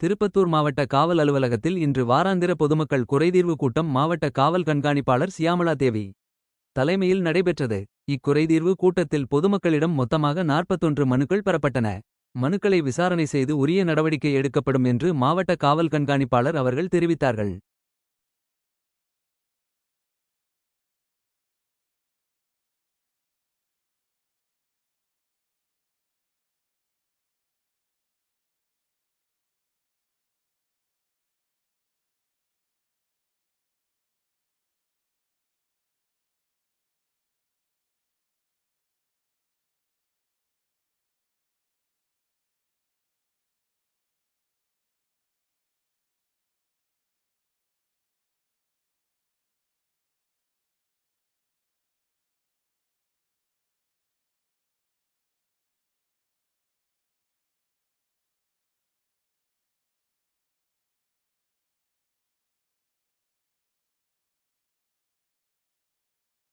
திருப்பத்தூர் மாவட்ட காவல் அலுவலகத்தில் இன்று வாராந்திர பொதுமக்கள் குறைதீர்வு கூட்டம் மாவட்ட காவல் கண்காணிப்பாளர் சியாமலா தேவி. தலைமையில் நடைபெற்றது. இக்குறைதீர்வு கூட்டத்தில் பொதுமக்களிடம் மொத்தமாக 41 மனுக்கள் பெறப்பட்டன. மனுக்களை விசாரணை செய்து உரிய நடவடிக்கை எடுக்கப்படும் என்று மாவட்ட காவல் கண்காணிப்பாளர் அவர்கள் தெரிவித்தார்கள்.